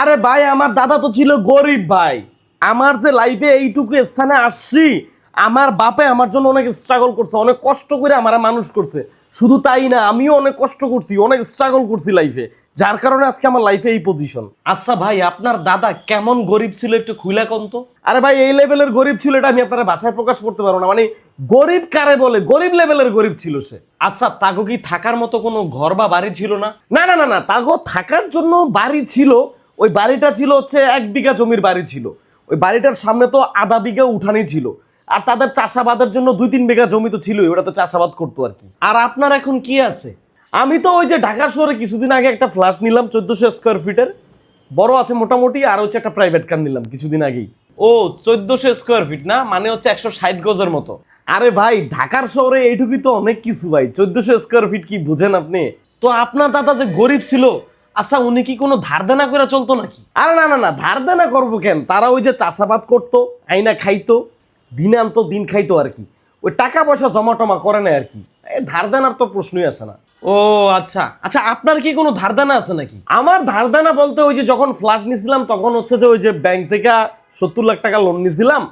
আরে ভাই, আমার দাদা তো ছিল গরিব ভাই। আমার যে লাইফে এইটুকু স্থানে আসছি, আমার বাপে আমার জন্য অনেক স্ট্রাগল করছে, অনেক কষ্ট করে আমার মানুষ করছে। শুধু তাই না, আমিও অনেক কষ্ট করছি, অনেক স্ট্রাগল করছি লাইফে যার কারণে আজকে আমার লাইফে এই পজিশন আচ্ছা ভাই, আপনার দাদা কেমন গরিব ছিল একটু খুইলা কোন তো? আরে ভাই, এই লেভেলের গরিব ছিল এটা আমি আপনার ভাষায় প্রকাশ করতে পারব না। মানে গরিব কারে বলে? গরিব লেভেলের গরিব ছিল সে। আচ্ছা তাগো কি থাকার মতো কোনো ঘর বা বাড়ি ছিল না? না না না না, তাগো থাকার জন্য বাড়ি ছিল ওই বাড়িটা ছিল হচ্ছে এক বিঘা জমির বাড়ি ছিল। ওই বাড়িটার সামনে তো আধা বিঘা উঠানি ছিল। আর তাদের চাষাবাদের জন্য দুই তিন বিঘা জমি তো ছিল ওটা তো চাষাবাদ করতো আর কি। আর আপনার এখন কি আছে? আমি তো ওই যে ঢাকা শহরে কিছুদিন আগে একটা ফ্ল্যাট নিলাম, চোদ্দশো স্কোয়ার ফিটের বড় আছে মোটামুটি, আর হচ্ছে একটা প্রাইভেট কার নিলাম কিছুদিন আগেই। ও, চোদ্দশো স্কোয়ার ফিট না? মানে হচ্ছে একশো ষাট গজের মতো। আরে ভাই, ঢাকার শহরে এইটুকুই তো অনেক কিছু ভাই। চোদ্দশো স্কোয়ার ফিট কি বুঝেন আপনি? তো আপনার দাদা যে গরিব ছিল আচ্ছা উনি কি কোনো ধার দেনা করে চলতো নাকি? আরে না না না ধার দেনা করব কেন? তারা ওই যে চাষাবাদ করতো আইনা খাইতো দিন আনতো দিন খাইতো আর কি। ওই টাকা পয়সা জমা টমা করে না আর কি। ধার দেনার তো প্রশ্নই আসে না। ও আচ্ছা। আচ্ছা আপনার কি কোনো ধার দেনা আছে নাকি? আমার ধার দেনা বলতে ওই যে যখন ফ্ল্যাট নিছিলাম তখন হচ্ছে যে ওই যে ব্যাংক থেকে সত্তর লাখ টাকা লোন নিছিলাম।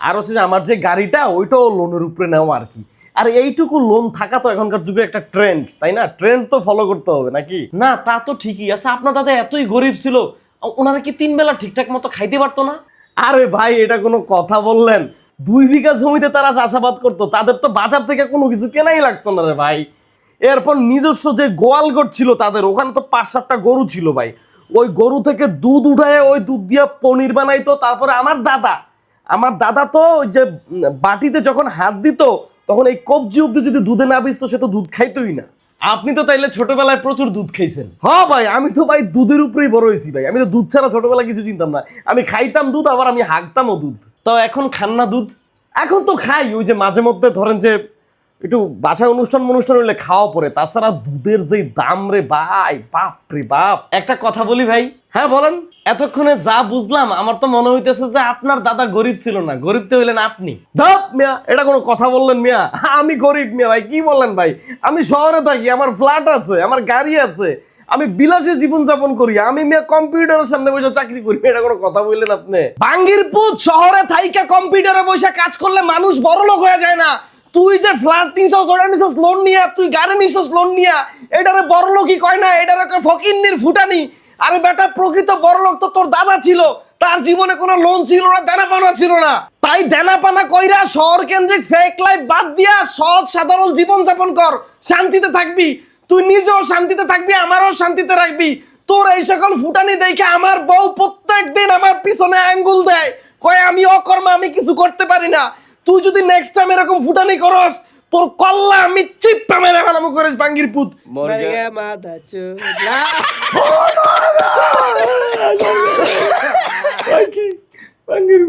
আর হচ্ছে যে আমার যে গাড়িটা ওইটাও লোনের উপরে নেওয়া আর কি। আর এইটুকু লোন থাকা তো এখনকার যুগে একটা ট্রেন্ড তাই না? ট্রেন্ড তো ফলো করতে হবে নাকি? না তা তো ঠিকই আছে। আপনার দাদা এতই গরিব ছিল ওনারা কি তিন বেলা ঠিকঠাক মতো খাইতে পারতো না? আরে ভাই এটা কোনো কথা বললেন। দুই বিঘা জমিতে তারা চাষাবাদ করতো তাদের তো বাজার থেকে কোনো কিছু কেনাই লাগতো না রে ভাই। এরপর নিজস্ব যে গোয়ালগড় ছিল তাদের ওখানে তো পাঁচ সাতটা গরু ছিল ভাই। ওই গরু থেকে দুধ উঠায় ওই দুধ দিয়ে পনির বানাইতো তারপরে আমার দাদা আমার দাদা তো ওই যে বাটিতে যখন হাত দিত তখন এই কবজি অব্দি যদি দুধে না বিসতো সে তো দুধ খাইতোই না। আপনি তো তাইলে ছোটবেলায় প্রচুর দুধ খাইছেন। হ্যাঁ ভাই আমি তো ভাই দুধের উপরেই বড় হয়েছি ভাই। আমি তো দুধ ছাড়া ছোটবেলায় কিছু চিনতাম না। আমি খাইতাম দুধ আবার আমি হাঁকতামও দুধ। তো এখন খান না দুধ? এখন তো খাই ওই যে মাঝে মধ্যে ধরেন যে একটু বাসায় অনুষ্ঠান অনুষ্ঠান হইলে খাওয়া পড়ে তাছাড়া দুধের যে দাম রে ভাই, বাপ রে বাপ। একটা কথা বলি ভাই হ্যাঁ বলেন। এতক্ষণে যা বুঝলাম, আমার তো মনে হইতেছে যে আপনার দাদা গরিব ছিল না, গরিব তো হইলেন আপনি। ধপ মিয়া, এটা কোনো কথা বললেন মিয়া? আমি গরিব মিয়া ভাই, কি বললেন ভাই? আমি শহরে থাকি, আমার ফ্ল্যাট আছে, আমার গাড়ি আছে, আমি বিলাসী জীবন যাপন করি, আমি মিয়া কম্পিউটারের সামনে বসে চাকরি করি, এটা কোনো কথা বললেন আপনি? বাঙ্গিরপুর শহরে থাইকা কম্পিউটারে বসে কাজ করলে মানুষ বড় লোক হয়ে যায় না। তুই যে ফ্ল্যাট নিছস, ওটা নিছস লোন নিয়া, তুই গাড়ি নিছস লোন নিয়া, এটারে বড় লোকই কয় না, এটারে ফকিন্নির ফুটানি। আরে বেটা, প্রকৃত বড় লোক তো তোর দাদা ছিল, তার জীবনে কোনো লোন ছিল না দেনা পানা ছিল না। তাই দেনা পানা কইরা শহর কেন্দ্রিক ফেক লাইফ বাদ দিয়া সহজ সাধারণ জীবন যাপন কর, শান্তিতে থাকবি। তুই নিজেও শান্তিতে থাকবি, আমারও শান্তিতে রাখবি। তোর এই সকল ফুটানি দেখে আমার বউ প্রত্যেক দিন আমার পিছনে আঙ্গুল দেয়, কয়, আমি অকর্মা, আমি কিছু করতে পারি না। তুই যদি নেক্সট টাইম এরকম ফুটানি করস তোর কল্লা আমি চিপটা মেরে ফেলাম করিস বাঙ্গির পুত। বাঙ্গির